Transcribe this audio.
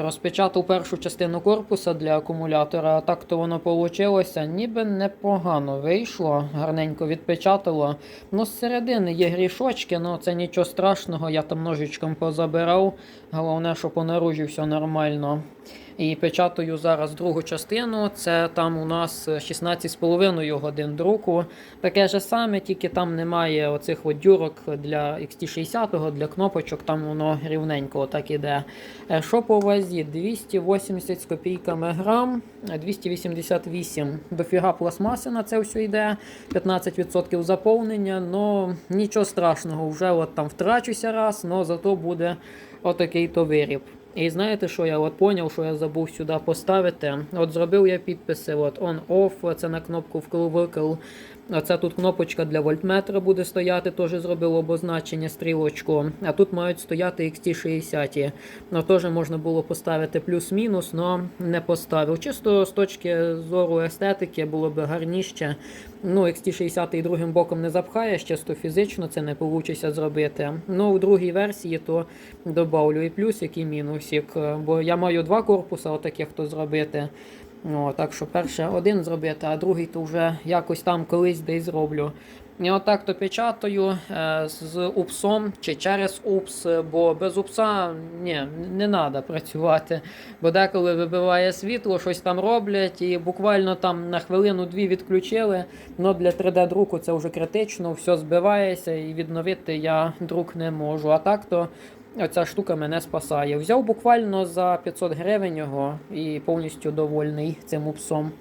Розпечатав першу частину корпуса для акумулятора, а так то воно вийшло, ніби непогано вийшло, гарненько відпечатало. Ну, з середини є грішочки, але це нічого страшного, я там ножичком позабирав. Головне, щоб по наружі все нормально. І печатаю зараз другу частину. Це там у нас 16,5 годин друку. Таке ж саме, тільки там немає оцих от дюрок для XT60, для кнопочок, там воно рівненько так іде. Е, Що по вазі? 280 з копійками грам, е, 288 дофіга пластмаси на це все йде, 15% заповнення, ну нічого страшного, вже от там втрачуся раз, але зато буде отакий то виріб. І знаєте, що я от поняв, що я забув сюди поставити. От зробив я підписи: от on-off, це на кнопку вкл-викл. Оце тут кнопочка для вольтметра буде стояти, теж зробив обозначення стрілочку. А тут мають стояти XT60. Ну, теж можна було поставити плюс-мінус, але не поставив. Чисто з точки зору естетики було б гарніше. Ну, XT60 і другим боком не запхаєш, чисто фізично це не вийде зробити. Ну, у другій версії то добавлю і плюсик, і мінусик. Бо я маю два корпуса, отаких то зробити. О, так що перше один зробити, а другий то вже якось там колись десь зроблю. І отак то печатаю е, з упсом чи через упс, бо без упса ні, не треба працювати. Бо деколи вибиває світло, щось там роблять, і буквально там на хвилину-дві відключили. Ну для 3D-друку це вже критично, все збивається і відновити я друк не можу. А так то Оця штука мене спасає. Взяв буквально за 500 гривень його і повністю довольний цим упсом.